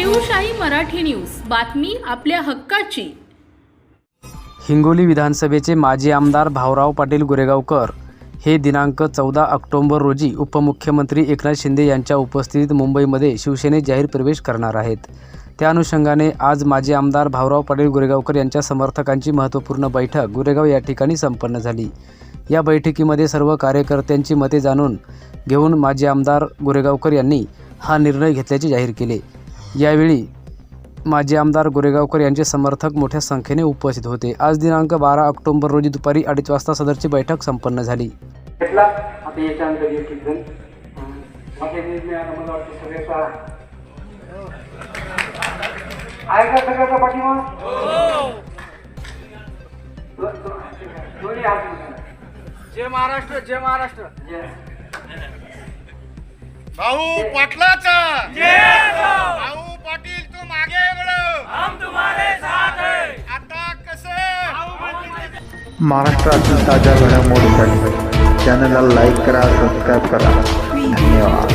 Shivshahi Marathi news. बातमी आपल्या हक्काची. हिंगोली विधानसभेचे माजी आमदार भाऊराव पाटील गुरेगावकर हे दिनांक चौदा ऑक्टोबर रोजी उपमुख्यमंत्री एकनाथ शिंदे यांच्या उपस्थितीत मुंबईमध्ये शिवसेनेत जाहीर प्रवेश करणार आहेत. त्या अनुषंगाने आज माजी आमदार भाऊराव पाटील गुरेगावकर यांच्या समर्थकांची महत्त्वपूर्ण बैठक गुरेगाव या ठिकाणी संपन्न झाली. या बैठकीमध्ये सर्व कार्यकर्त्यांची मते जाणून घेऊन माजी आमदार गुरेगावकर यांनी हा निर्णय घेतल्याचे जाहीर केले. यावेळी माजी आमदार गोरेगावकर यांचे समर्थक मोठ्या संख्येने उपस्थित होते. आज दिनांक बारा ऑक्टोबर रोजी दुपारी अडीच वाजता सदरची बैठक संपन्न झाली. जय महाराष्ट्र जय महाराष्ट्र. जय. भाऊ पाटलाचा. महाराष्ट्रातील ताज्या घडामोडीसाठी चॅनलला लाईक करा सबस्क्राईब करा. धन्यवाद.